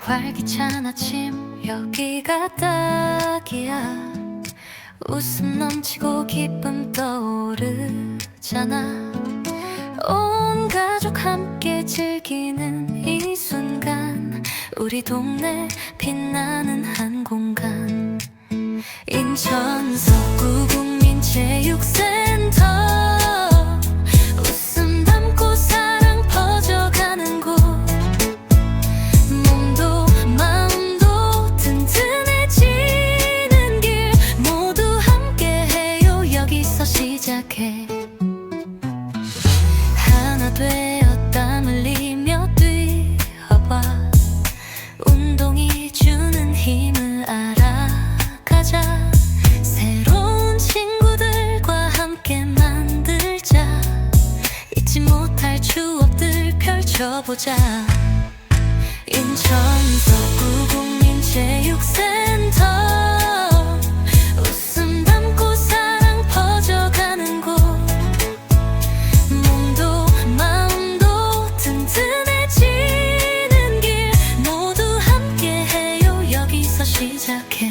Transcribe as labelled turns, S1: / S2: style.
S1: 활기찬 아침 여기가 딱이야. 웃음 넘치고 기쁨 떠오르잖아. 온 가족 함께 즐기는 이 순간 우리 동네 빛나 시작해. 하나 땀 흘리며 뛰어봐. 운동이 주는 힘을 알아가자. 새로운 친구들과 함께 만들자. 잊지 못할 추억들 펼쳐보자 시작해.